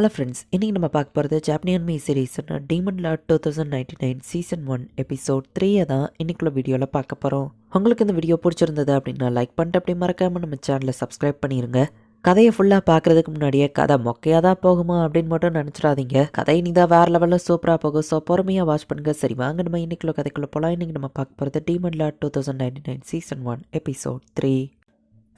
Hello friends இன்றைக்கி நம்ம பார்க்க போகிறது ஜாப்பனியன் me சீரீஸ்னா demon lord two thousand ninety nine season one episode த்ரீயை தான் இன்னைக்குள்ள வீடியோவில் பார்க்க போகிறோம் உங்களுக்கு இந்த வீடியோ பிடிச்சிருந்தது அப்படின்னா லைக் பண்ணிட்டு அப்படி மறக்காமல் நம்ம சேனலை சப்ஸ்கிரைப் பண்ணிடுங்க கதையை ஃபுல்லாக பார்க்குறதுக்கு முன்னாடியே கதை மொக்கையாக தான் போகுமா அப்படின்னு மட்டும் நினச்சிடாதீங்க. கதை இனி தான் வேறு லெவலில் சூப்பராக போகும். ஸோ பொறுமையாக வாட்ச் பண்ணுங்க. சரி வாங்க நம்ம இன்னைக்குள்ள கதைக்குள்ளே போகலாம் இன்றைக்கி நம்ம பார்க்க போகிறது demon lord two thousand ninety nine season one episode three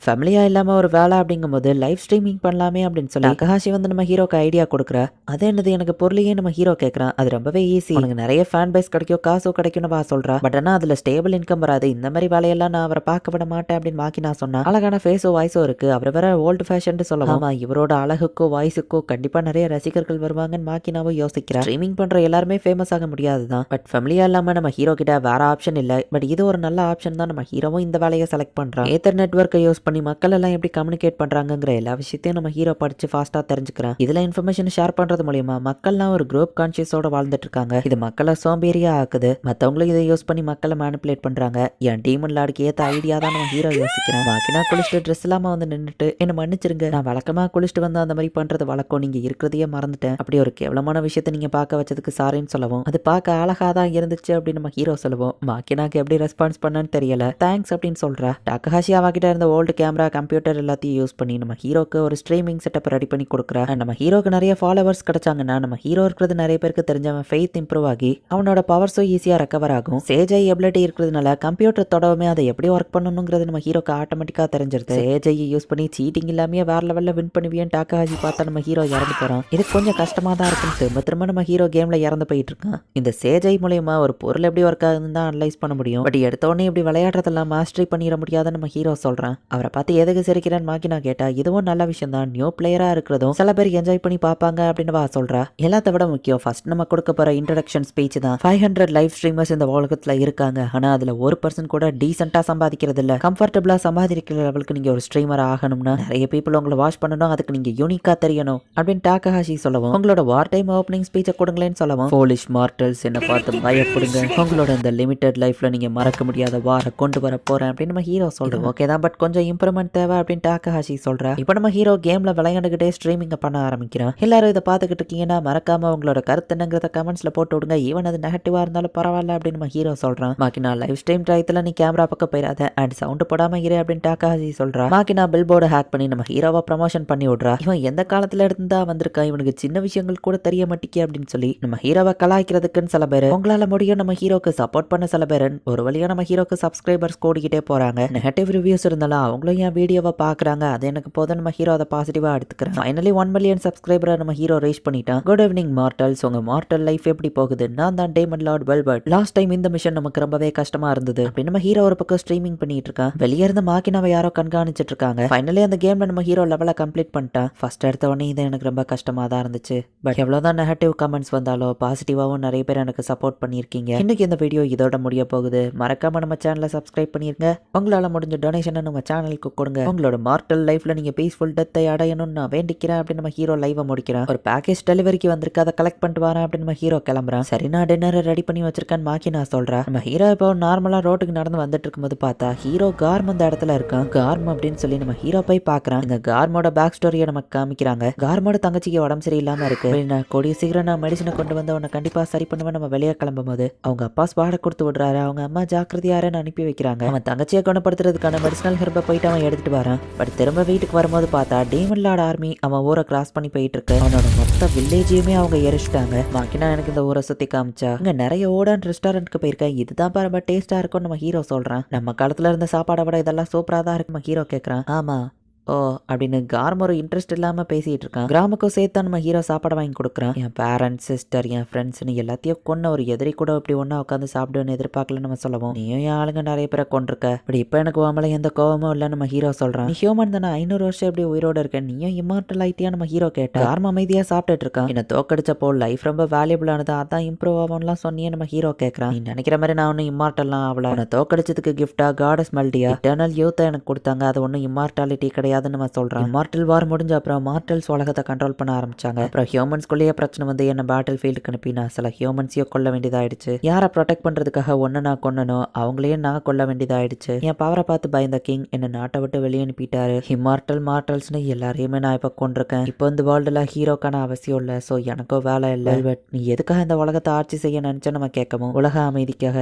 ஃபேமிலியாக இல்லாமல் ஒரு வேலை அப்படிங்கும்போது லைவ் ஸ்ட்ரீமிங் பண்ணலாமே அப்படின்னு சொல்லி அகஹாஷி வந்து நம்ம ஹீரோக்கு ஐடியா கொடுக்குற. அதே என்னது? எனக்கு பொருளையே நம்ம ஹீரோ கேட்குறான் அது ரொம்பவே ஈஸி உனக்கு நிறைய ஃபேன் பேஸ் கிடைக்கும் காசும் கிடைக்கும்னு வா சொல்கிறா பட் ஆனால் அதில் ஸ்டேபிள் இன்கம் வராது. இந்த மாதிரி வேலையெல்லாம் நான் அவரை பார்க்க விட மாட்டேன் அப்படின்னு மாக்கி நான் சொன்னேன் அழகான ஃபேஸோ வாய்ஸோ இருக்கு. அவர் வேற ஓல்டு ஃபேஷன் சொல்லலாம் இவரோட அழகுக்கோ வாய்ஸுக்கோ கண்டிப்பாக நிறைய ரசிகர்கள் வருவாங்கன்னு மாக்கினாவும் யோசிக்கிறேன். ஸ்ட்ரீமிங் பண்ணுற எல்லாருமே ஃபேமஸ் ஆக முடியாது தான் பட் ஃபேமிலியாக இல்லாமல் நம்ம ஹீரோ கிட்ட வேற ஆப்ஷன் இல்லை. பட் இது ஒரு நல்ல ஆப்ஷன் தான் நம்ம ஹீரோவும் இந்த வேலையை செலக்ட் பண்ணுறான் ஏத்தர் நெட்ஒர்க்கை யூஸ் பண்ணி மக்கள் எல்லாம் எப்படி கம்யூனிகேட் பண்றாங்கங்கிற எல்லா விஷயத்தையும் நம்ம ஹீரோ படிச்சு ஃபாஸ்ட்டாக தெரிஞ்சுக்கிறேன். இதுல இன்ஃபர்மேஷன் ஷேர் பண்றது மூலியமா மக்கள்லாம் ஒரு குரூப் கான்சியஸோட வாழ்ந்துட்டு இருக்காங்க. இது மக்களை சோம்பேறியா ஆக்குது. மத்தவங்களும் இதை யூஸ் பண்ணி மக்களை மேனிப்புலேட் பண்றாங்க. என் டீமன் லாடுக்கு ஏத்த ஐடியா தான் நம்ம ஹீரோ யோசிக்கிறேன் மாக்கினா குளிச்சுட்டு ட்ரெஸ் இல்லாம வந்து நின்றுட்டு என்ன மன்னிச்சிருங்க நான் வழக்கமா குளிச்சுட்டு வந்து அந்த மாதிரி பண்றது வழக்கம். நீங்க இருக்கிறதையே மறந்துட்டேன். அப்படி ஒரு கேவலமான விஷயத்தை நீங்க பார்க்க வச்சதுக்கு சாரின்னு சொல்லவும் அது பார்க்க அழகா தான் இருந்துச்சு அப்படின்னு நம்ம ஹீரோ சொல்லுவோம். மாக்கினாக்கு எப்படி ரெஸ்பான்ஸ் பண்ணான்னு தெரியல. தேங்க்ஸ் அப்படின்னு சொல்றா. டக்கஹாஷி அவகிட்ட இருந்த ஓல்டு கேமரா கம்ப்யூட்டர் எல்லாத்தையும் யூஸ் பண்ணி நம்ம ஹீரோக்கு ஒரு ஸ்ட்ரீமிங் செட்டப் ரெடி பண்ணி கொடுக்குறா நம்ம ஹீரோக்கு நிறைய ஃபாலோவர்ஸ் கிடைச்சாங்கன்னா நம்ம ஹீரோ இருக்கிறது நிறைய பேருக்கு தெரிஞ்சவன் ஃபெய்த் இம்ப்ரூவ் ஆகி அவனோட பவர்ஸும் ஈஸியாக ரெக்கவர் ஆகும். சேஜை எபிலிட்டி இருக்கிறதுனால கம்ப்யூட்டர் தொடவுமே அதை எப்படி ஒர்க் பண்ணணுங்கிறது நம்ம ஹீரோக்கு ஆட்டோமேட்டிக்காக தெரிஞ்சிருது. சேஜையை யூஸ் பண்ணி சீட்டிங் இல்லாமே வேற லெவலில் வின் பண்ணுவியன் டாக்காஜி பார்த்தா நம்ம ஹீரோ இறந்து போகிறான் இது கொஞ்சம் கஷ்டமாக தான் இருக்கும் திரும்ப திரும்ப நம்ம ஹீரோ கேமில் இறந்து போயிட்டு இருக்கான். இந்த சேஜை மூலயமா ஒரு பொருள் எப்படி ஒர்க் ஆகுதுன்னு தான் அனலைஸ் பண்ண முடியும். பட் எடுத்தோடனே இப்படி விளையாடுறதெல்லாம் மாஸ்டரி பண்ணிட முடியாத நம்ம ஹீரோ சொல்கிறான் அவரை பார்த்து எதுக்கு சிரிக்கிறேன்னு மாக்கி நான் கேட்டா இதுவும் நல்ல விஷயம் தான் நியூ பிளேயரா இருக்கிறதும் சில பேர் என்ஜாய் பண்ணி பார்ப்பாங்க அப்படின்னு வா சொல்றா. எல்லாத்த விட முக்கியம் ஃபர்ஸ்ட் நம்ம கொடுக்க போற இன்ட்ரடக்ஷன் ஸ்பீச் தான். ஃபைவ் ஹண்ட்ரட் லைவ் ஸ்ட்ரீமர்ஸ் இந்த உலகத்துல இருக்காங்க. ஆனா அதுல ஒரு பர்சன் கூட டீசெண்டா சம்பாதிக்கிறது இல்ல கம்ஃபர்டபுளா சம்பாதிக்கிற லெவலுக்கு நீங்க ஒரு ஸ்ட்ரீமர் ஆகணும்னா நிறைய பீப்புள் உங்களை வாஷ் பண்ணணும். அதுக்கு நீங்க யூனிக்கா தெரியணும். அப்படின்னு டாக்கஹாஷி சொல்லவும் உங்களோட வார் டைம் ஓப்பனிங் ஸ்பீச்சை கொடுங்களேன்னு சொல்லவும் போலிஷ் மார்டல்ஸ் என்ன பார்த்து பயப்படுங்க. உங்களோட இந்த லிமிடெட் லைஃப்ல நீங்க மறக்க முடியாத வார கொண்டு வர போறேன் அப்படின்னு நம்ம ஹீரோ சொல்றோம். ஓகே தான் பட் கொஞ்சம் இம்ப்ரூவ்மெண்ட் தேவை அப்படின்னு டாக்கஹாஷி சொல்றா. இப்போ நம்ம ஹீரோ கேம்ல விளையாண்டுக்கிட்டே ஸ்ட்ரீமிங் பண்ண ஆரம்பிக்கிறான் எல்லாரும் இதை பார்த்துக்கிட்டு இருக்கீங்கன்னா மறக்காம உங்களோட கருத்து என்னங்கிறத கமெண்ட்ஸ்ல போட்டு விடுங்க. ஈவன் அது நெகட்டிவா இருந்தாலும் பரவாயில்ல அப்படின்னு நம்ம ஹீரோ சொல்றான். மாக்கினா லைவ் ஸ்ட்ரீம் டயத்துல நீ கேமரா பக்கம் போயிடாத அண்ட் சவுண்ட் போடாம இரு அப்படின்னு டாக்காஜி சொல்றா. மாக்கினா பில் போர்டு ஹேக் பண்ணி நம்ம ஹீரோவை ப்ரமோஷன் பண்ணி விடுறா. இவன் எந்த காலத்துல இருந்தா வந்திருக்கான்? இவனுக்கு சின்ன விஷயங்கள் கூட தெரிய மாட்டேங்க அப்படின்னு சொல்லி நம்ம ஹீரோவை கலாய்க்கிறதுக்குன்னு சில பேர் உங்களால முடியும் நம்ம ஹீரோக்கு சப்போர்ட் பண்ண சில பேர் ஒரு வழியா நம்ம ஹீரோக்கு சப்ஸ்கிரைபர்ஸ் கூடிக்கிட்டே போறாங்க. நெகட்டிவ் ரிவ்யூஸ் இருந்தாலும் அவங்களும் என் வீடியோவை பார்க்குறாங்க அது எனக்கு போதும். நம்ம ஹீரோ அதை பாசிட்டிவாக எடுத்துக்கிறேன் ஃபைனலி ஒன் மில்லியன் சப்ஸ்கிரைபரை நம்ம ஹீரோ ரீச் பண்ணிட்டான் குட் ஈவினிங் மார்டல்ஸ் உங்க மார்டல் லைஃப் எப்படி போகுது? நான் தான் demon lord Welbert last time இந்த மிஷன் நமக்கு ரொம்பவே கஷ்டமாக இருந்தது. அப்படின்னு நம்ம ஹீரோ ஒரு பக்கம் ஸ்ட்ரீமிங் பண்ணிட்டு இருக்கான். வெளியே இருந்து மாக்கினாவை யாரோ கண்காணிச்சிட்டு இருக்காங்க. ஃபைனலி அந்த கேமில் நம்ம ஹீரோ லெவலை கம்ப்ளீட் பண்ணிட்டான். ஃபர்ஸ்ட் எடுத்த உடனே இது எனக்கு ரொம்ப கஷ்டமாக தான் இருந்துச்சு. பட் எவ்வளோதான் நெகட்டிவ் கமெண்ட்ஸ் வந்தாலும் பாசிட்டிவாகவும் நிறைய பேர் எனக்கு சப்போர்ட் பண்ணியிருக்கீங்க. இன்னைக்கு இந்த வீடியோ இதோட முடிய போகுது. மறக்காம நம்ம சேனலை சப்ஸ்கிரைப் பண்ணிருங்க. உங்களால் முடிஞ்ச டொனேஷனை நம்ம சேனல் சேனலுக்கு கொடுங்க. உங்களோட மார்டல் லைஃப்ல நீங்க பீஸ்ஃபுல் டெத்தை அடையணும்னு நான் வேண்டிக்கிறேன் அப்படின்னு நம்ம ஹீரோ லைவை முடிக்கிறேன் ஒரு பேக்கேஜ் டெலிவரிக்கு வந்திருக்கு அதை கலெக்ட் பண்ணிட்டு வரேன் அப்படின்னு நம்ம ஹீரோ கிளம்புறான். சரி நான் டின்னரை ரெடி பண்ணி வச்சிருக்கேன்னு மாக்கி நான் சொல்றேன். நம்ம ஹீரோ இப்போ நார்மலா ரோட்டுக்கு நடந்து வந்துட்டு இருக்கும்போது பார்த்தா ஹீரோ கார்ம் அந்த இடத்துல இருக்கான். கார்ம் அப்படின்னு சொல்லி நம்ம ஹீரோ போய் பாக்குறான் இந்த கார்மோட பேக் ஸ்டோரியை நமக்கு காமிக்கிறாங்க. கார்மோட தங்கச்சிக்கு உடம்பு சரியில்லாம இருக்கு. "சரி, நான் கூடிய சீக்கிரம் நான் மெடிசனை கொண்டு வந்து உன்னை கண்டிப்பா சரி பண்ணுவேன் நம்ம வெளியே கிளம்பும் போது அவங்க அப்பா ஸ்பாட கொடுத்து விடுறாரு. அவங்க அம்மா ஜாக்கிரதையாரன்னு அனுப்பி வைக்கிறாங்க. அவன் தங்கச்சியை குணப்படுத்துறதுக்கான மெடிசனல் ஹெர்பை போயிட்டு அவன் எடுத்துட்டு வரான். பட் திரும்ப வீட்டுக்கு வரும்போது பார்த்தா டேமன் லார்ட் ஆர்மி அவன் ஊரை கிராஸ் பண்ணி போயிட்டு இருக்கு அவனோட மொத்த வில்லேஜையுமே அவங்க எரிச்சிட்டாங்க. மாக்கினா எனக்கு இந்த ஊரை சுத்தி காமிச்சா. இங்க நிறைய ஓடான் ரெஸ்டாரண்ட்க்கு போயிருக்கேன். இதுதான் பாரு ரொம்ப டேஸ்டா இருக்கும் நம்ம ஹீரோ சொல்றான். நம்ம காலத்துல இருந்த சாப்பாடை விட இதெல்லாம் சூப்பரா தான் இருக்கு நம்ம ஹீரோ கேக்குறான். ஆமா. ஓ அப்படின்னு கார்ம் ஒரு இன்ட்ரெஸ்ட் இல்லாமல் பேசிகிட்டு இருக்கான். கிராமுக்கும் சேர்த்து நம்ம ஹீரோ சாப்பாடு வாங்கி கொடுக்குறான். என் பேரண்ட்ஸ் சிஸ்டர் என் ஃப்ரெண்ட்ஸ்னு எல்லாத்தையும் கொன்ன ஒரு எதிரி கூட இப்படி ஒன்றா உட்காந்து சாப்பிடுன்னு எதிர்பார்க்கல நம்ம சொல்லுவோம். நீயும் என் ஆளுங்க நிறைய பேரை கொண்டிருக்க இப்படி இப்போ எனக்கு உன் எந்த கோவமும் இல்லை நம்ம ஹீரோ சொல்கிறான் நீ ஹியூமன் தானே ஐநூறு வருஷம் எப்படி உயிரோட இருக்க நீயும் இம்மார்டல் ஆகிட்டியா நம்ம ஹீரோ கேட்டா? கார்ம் அமைதியாக சாப்பிட்டுட்டு இருக்கான். என்னை தோக்கடிச்சப்போ லைஃப் ரொம்ப வேல்யூபிளானது அதான் இம்ப்ரூவ் ஆகும்லாம் சொன்னியே நம்ம ஹீரோ கேட்குறான் நீ நினைக்கிற மாதிரி நான் ஒன்றும் இம்மார்டல்லாம் ஆகல உன்னை தோக்கடிச்சதுக்கு கிஃப்டா காடஸ் மல்டியா? இட்டர்னல் யூத்தை எனக்கு கொடுத்தாங்க. அது ஒன்றும் இம்மார்டாலிட்டி கிடையாது. கிடையாதுன்னு நம்ம சொல்கிறோம் மார்டல் வார் முடிஞ்ச அப்புறம் மார்டல்ஸ் உலகத்தை கண்ட்ரோல் பண்ண ஆரம்பிச்சாங்க. அப்புறம் ஹியூமன்ஸ்குள்ளேயே பிரச்சனை வந்து என்ன பேட்டில் ஃபீல்டுக்கு அனுப்பி நான் சில ஹியூமன்ஸையும் கொல்ல வேண்டியதாயிடுச்சு. யாரை ப்ரொடெக்ட் பண்ணுறதுக்காக ஒன்று நான் கொன்னனோ அவங்களையும் நான் கொல்ல வேண்டியதாயிடுச்சு. என் பவரை பார்த்து பயந்த கிங் என்னை நாட்டை விட்டு வெளியே அனுப்பிட்டாரு. ஹிமார்டல் மார்டல்ஸ்னு எல்லாரையுமே நான் இப்போ கொண்டிருக்கேன் இப்போ இந்த வேர்ல்டில் ஹீரோக்கான அவசியம் இல்லை. ஸோ எனக்கும் வேலை இல்லை. பட் நீ எதுக்காக இந்த உலகத்தை ஆட்சி செய்ய நினைச்ச நம்ம கேட்கவும் உலக அமைதிக்காக.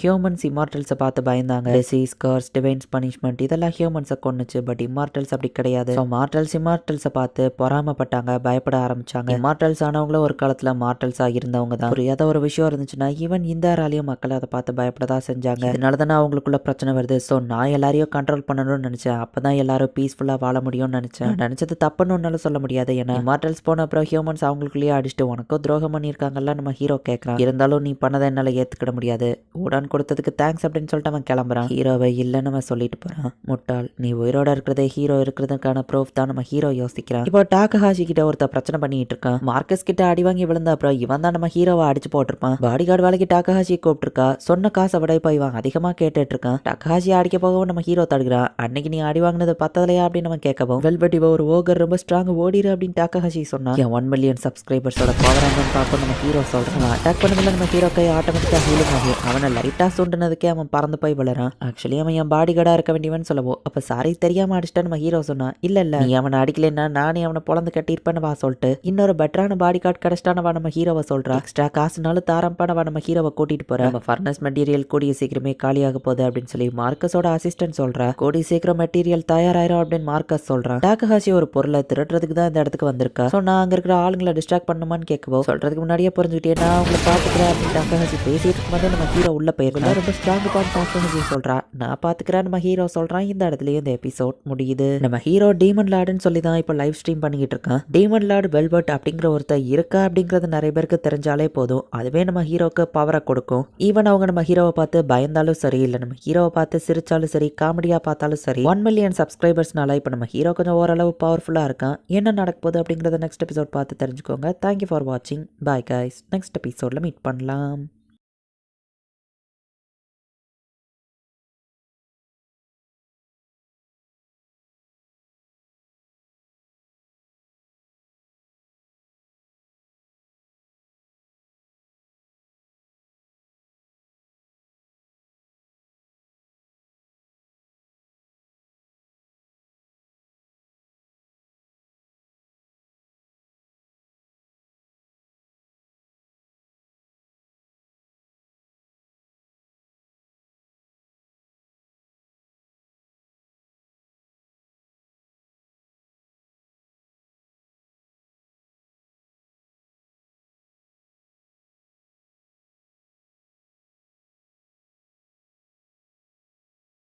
ஹியூமன்ஸ் இமார்டல்ஸை பார்த்து பயந்தாங்க. டிசீஸ் கர்ஸ் டிவைன்ஸ் பனிஷ்மெண்ட் இதெல்லாம் ஹியூமன்ஸை கொண்டுச்சு பட் இமார்டல்ஸ் அப்படி கிடையாது. ஸோ மார்டல்ஸ் இமார்டல்ஸை பார்த்து பொறாமப்பட்டாங்க. பயப்பட ஆரம்பிச்சாங்க. இமார்டல்ஸ் ஆனவங்களும் ஒரு காலத்தில் மார்டல்ஸாக இருந்தவங்க தான். புரியாத ஒரு விஷயம் இருந்துச்சுன்னா ஈவன் இந்த ஆராலையும் மக்கள் அதை பார்த்து பயப்பட தான் செஞ்சாங்க. இதனால தானே அவங்களுக்குள்ள பிரச்சனை வருது. ஸோ நான் எல்லாரையும் கண்ட்ரோல் பண்ணணும்னு நினச்சேன். அப்போ தான் எல்லாரும் பீஸ்ஃபுல்லாக வாழ முடியும்னு நினச்சேன். நினச்சது தப்புன்னு ஒன்னால சொல்ல முடியாது. ஏன்னா இமார்டல்ஸ் போன அப்புறம் ஹியூமன்ஸ் அவங்களுக்குள்ளேயே அடிச்சுட்டு உனக்கும் துரோகம் பண்ணியிருக்காங்கல்ல நம்ம ஹீரோ கேட்குறான் இருந்தாலும் நீ பண்ணதை என்னால் ஏற்றுக்கிட முடியாது. உடனே கொடுத்ததுக்கு தேங்க்ஸ் அப்படின்னு சொல்லிட்டு அவன் கிளம்புறான். ஹீரோவை இல்லைன்னு நம்ம சொல்லிட்டு போறான். முட்டாள். நீ உயிரோட இருக்கிறதே ஹீரோ இருக்கிறதுக்கான ப்ரூஃப் தான் நம்ம ஹீரோ யோசிக்கிறான். இப்போ டாக்கஹாஷி கிட்ட ஒருத்த பிரச்சனை பண்ணிட்டு இருக்கான். மார்க்கஸ் கிட்ட அடி வாங்கி விழுந்த அப்புறம் இவன் தான் நம்ம ஹீரோவை அடிச்சு போட்டிருப்பான். பாடி கார்டு வேலைக்கு டாக்கஹாஷி கூப்பிட்டுருக்கா. சொன்ன காசை விட இப்போ இவன் அதிகமாக கேட்டுட்டு இருக்கான். டாக்கஹாஷி அடிக்க போகவும் நம்ம ஹீரோ தடுக்கிறான். அன்னைக்கு நீ அடி வாங்கினது பத்தலையா அப்படின்னு நம்ம கேட்கவும். வெல்பட் இவ ஒரு ஓகர் ரொம்ப ஸ்ட்ராங் ஓடிடு அப்படின்னு டாக்கஹாஷி சொன்னா என் ஒன் மில்லியன் சப்ஸ்கிரைபர்ஸோட பவர் பார்ப்போம் நம்ம ஹீரோ சொல்றான். அட்டாக் பண்ணதில்ல நம்ம ஹீரோ கை ஆட்டோமேட்டிக்காக ஹீலிங் ஆகும் அவனை லைட்டாக சுண்டுனதுக்கே அவன் பறந்து போய் விழுறான். ஆக்சுவலி அவன் என் பாடி கார்டாக இருக்க வேண்டியவன் சொல்லவோ. அப்போ சாரி தெரியாம அடிச்சிட்டா நம்ம ஹீரோ சொன்னான் இல்லை இல்லை நீ அவனை அடிக்கலைன்னா நானே அவனை பொழந்து கட்டியிருப்பேன்னு வா சொல்லிட்டு இன்னொரு பெட்டரான பாடி கார்டு கிடைச்சிட்டானவா நம்ம ஹீரோவை சொல்கிறா எக்ஸ்ட்ரா காசுனாலும் தாரம்பானவா நம்ம ஹீரோவை கூட்டிட்டு போகிறேன் நம்ம ஃபர்னஸ் மெட்டீரியல் கூடிய சீக்கிரமே காலியாக போகுது அப்படின்னு சொல்லி மார்க்கஸோட அசிஸ்டன்ட் சொல்றா. கூடிய சீக்கிரம் மெட்டீரியல் தயாராயிரும் அப்படின்னு மார்க்கஸ் சொல்கிறான் டாக்கஹாசி ஒரு பொருளை திருடுறதுக்கு தான் இந்த இடத்துக்கு வந்திருக்கா. ஸோ நான் அங்கே இருக்கிற ஆளுங்களை டிஸ்ட்ராக்ட் பண்ணுமான்னு கேட்கவோ. சொல்கிறதுக்கு முன்னாடியே புரிஞ்சுக்கிட்டே நான் உங்களை பார்த்துக்கிறேன் அப்படின்னு டாக்கஹாசி பேசிட்டு இருக்கும்போது நம்ம ஹீரோ உள்ள போயிருந்தா ரொம்ப ஸ்ட்ராங் பாயிண்ட் டாக்கஹாசி சொல்றா. நான் பாத்துக்கிறேன் நம்ம ஹீரோ சொல்றான். இந்த இடத்துலயே இந்த எபிசோட் முடியுது. நம்ம ஹீரோ டீமன் லார்டுன்னு சொல்லி தான் இப்போ லைவ் ஸ்ட்ரீம் பண்ணிக்கிட்டு இருக்கான். டீமன் லார்டு வெல்வெட் அப்படிங்கிற ஒருத்தர் இருக்கா அப்படிங்கிறது நிறைய பேருக்கு தெரிஞ்சாலே போதும். அதுவே நம்ம ஹீரோக்கு பவரை கொடுக்கும். ஈவன் அவங்க நம்ம ஹீரோவை பார்த்து பயந்தாலும் சரி இல்லை நம்ம ஹீரோவை பார்த்து சிரிச்சாலும் சரி காமெடியா பார்த்தாலும் சரி ஒன் மில்லியன் சப்ஸ்கிரைபர்ஸ்னால இப்போ நம்ம ஹீரோ கொஞ்சம் ஓரளவு பவர்ஃபுல்லாக இருக்கான். என்ன நடக்க போகுது அப்படிங்கிறத நெக்ஸ்ட் எபிசோட் பார்த்து தெரிஞ்சுக்கோங்க. தேங்க்யூ ஃபார் வாட்சிங் பாய் கைஸ் நெக்ஸ்ட் எபிசோடில் மீட் பண்ணலாம்.